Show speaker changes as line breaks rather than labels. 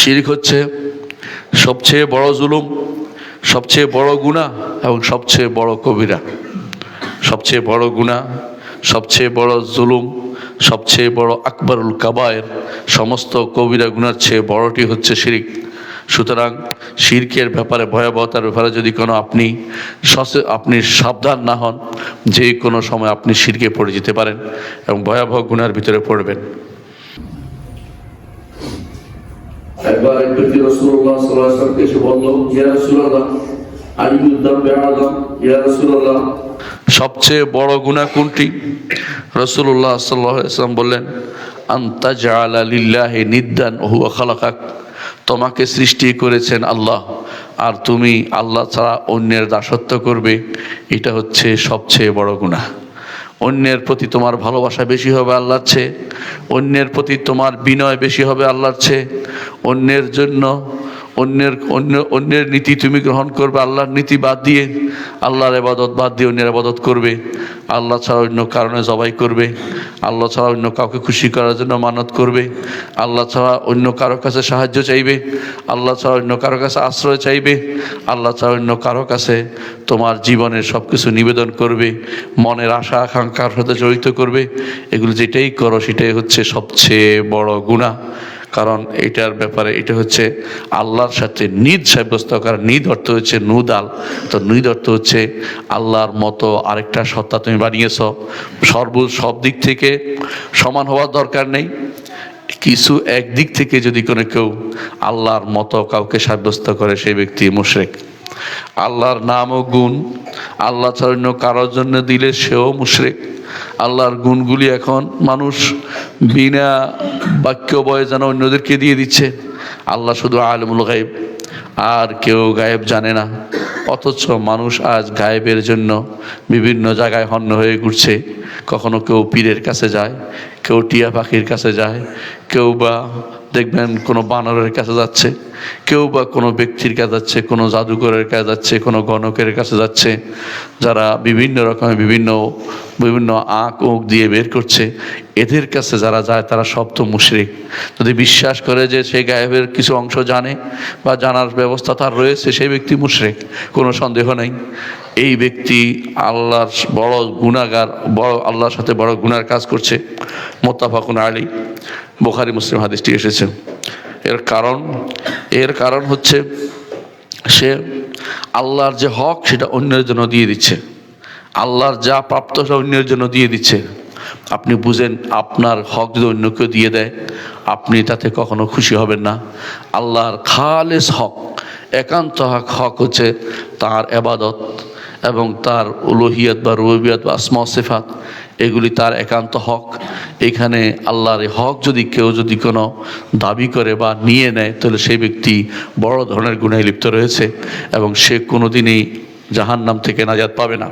শিরিক হচ্ছে সবচেয়ে বড় জুলুম, সবচেয়ে বড় গুণা এবং সবচেয়ে বড় কবিরা। সবচেয়ে বড় গুণা সবচেয়ে বড় জুলুম, সবচেয়ে বড় আকবরুল কাবায়ের সমস্ত কবিরা গুনার চেয়ে বড়টি হচ্ছে শিরিক। সুতরাং শিরকের ব্যাপারে ভয়াবহতার ব্যাপারে যদি কোনো আপনি আপনি সাবধান না হন, যে কোনো সময় আপনি শিরকে পড়ে যেতে পারেন এবং ভয়াবহ গুনার ভিতরে পড়বেন।
একবার এক ব্যক্তি রসুল্লাহ বলল
সবচেয়ে বড় গুণা কোনটি? বললেন তোমাকে সৃষ্টি করেছেন আল্লাহ, আর তুমি আল্লাহ ছাড়া অন্যের দাসত্ব করবে। এটা হচ্ছে সবচেয়ে বড় গুণা অন্যের প্রতি তোমার ভালোবাসা বেশি হবে আল্লাহর চেয়ে, অন্যের প্রতি তোমার বিনয় বেশি হবে আল্লাহর চেয়ে, অন্যের জন্য অন্যের, অন্য, অন্যের নীতি তুমি গ্রহণ করবে, আল্লাহর নীতি বাদ দিয়ে, আল্লাহর আবাদত বাদ দিয়ে অন্যের আবাদত করবে। আল্লাহ ছাড়া অন্য কারণে জবাই করবে। আল্লাহ ছাড়া অন্য কাউকে খুশি করার জন্য মানত করবে। আল্লাহ ছাড়া অন্য কারও কাছে সাহায্য চাইবে। আল্লাহ ছাড়া অন্য কারও কাছে আশ্রয় চাইবে। আল্লাহ ছাড়া অন্য কারও কাছে তোমার জীবনের সব কিছু নিবেদন করবে। মনের আশা, আকাঙ্ক্ষার সাথে জড়িত করবে। এগুলো যেটাই করো, সেটাই হচ্ছে সবচেয়ে বড় গুণা কারণ এটার ব্যাপারে এটা হচ্ছে আল্লাহর সাথে নিদ সাব্যস্ত করা। নিদ অর্থ হচ্ছে নুদাল। তো নিদ অর্থ হচ্ছে আল্লাহর মতো আরেকটা সত্তা তুমি বানিয়েছ। সর্ব সব দিক থেকে সমান হওয়ার দরকার নেই। কিছু একদিক থেকে যদি কোনো কেউ আল্লাহর মতো কাউকে সাব্যস্ত করে, সেই ব্যক্তি মুশরেক। আল্লাহর নাম ও গুণ, আল্লাহ ছাড়া কারোর জন্য দিলে সেও মুশরেক। আল্লাহর গুণগুলি এখন মানুষ বিনা বাক্য বয়ে যেন অন্যদেরকে দিয়ে দিচ্ছে। আল্লাহ শুধু আলমুল গায়েব, আর কেউ গায়েব জানে না। অথচ মানুষ আজ গায়েবের জন্য বিভিন্ন জায়গায় হন্য হয়ে ঘুরছে। কখনো কেউ পীরের কাছে যায়, কেউ টিয়া পাখির কাছে যায়, কেউ বা দেখবেন কোনো বানরের কাছে যাচ্ছে, কেউ বা কোনো ব্যক্তির কাছে যাচ্ছে, কোনো জাদুঘরের কাছে যাচ্ছে, কোনো গণকের কাছে যাচ্ছে, যারা বিভিন্ন রকমের বিভিন্ন বিভিন্ন আঁক উঁক দিয়ে বের করছে, এদের কাছে যারা যায় তারা সব তো মুশরিক। যদি বিশ্বাস করে যে সে গায়েবের কিছু অংশ জানে বা জানার ব্যবস্থা তার রয়েছে, সেই ব্যক্তি মুশরিক, কোনো সন্দেহ নেই। এই ব্যক্তি আল্লাহর বড় গুণাগার বড় আল্লাহর সাথে বড় গুনার কাজ করছে। মোত্তাফাকুন আলী বোখারি, মুসলিম হাদিসটি এসেছে। এর কারণ এর কারণ হচ্ছে সে আল্লাহর যে হক সেটা অন্যের জন্য দিয়ে দিচ্ছে। আল্লাহর যা প্রাপ্ত সেটা অন্যের জন্য দিয়ে দিচ্ছে। আপনি বুঝেন, আপনার হক যদি অন্য কেউ দিয়ে দেয়, আপনি তাতে কখনো খুশি হবেন না। আল্লাহর খালেস হক, একান্ত হক হক হচ্ছে তার এবাদত। এবং তার উলোহিয়াত বা রুবিয়াত বা আসমা সেফাত, এগুলি তার একান্ত হক। এখানে আল্লাহর হক যদি কেউ যদি কোনো দাবি করে বা নিয়ে নেয়, তাহলে সেই ব্যক্তি বড় ধরনের গুণায় লিপ্ত রয়েছে এবং সে কোনো কোনোদিনই জাহান্নাম থেকে নাজাত পাবে না।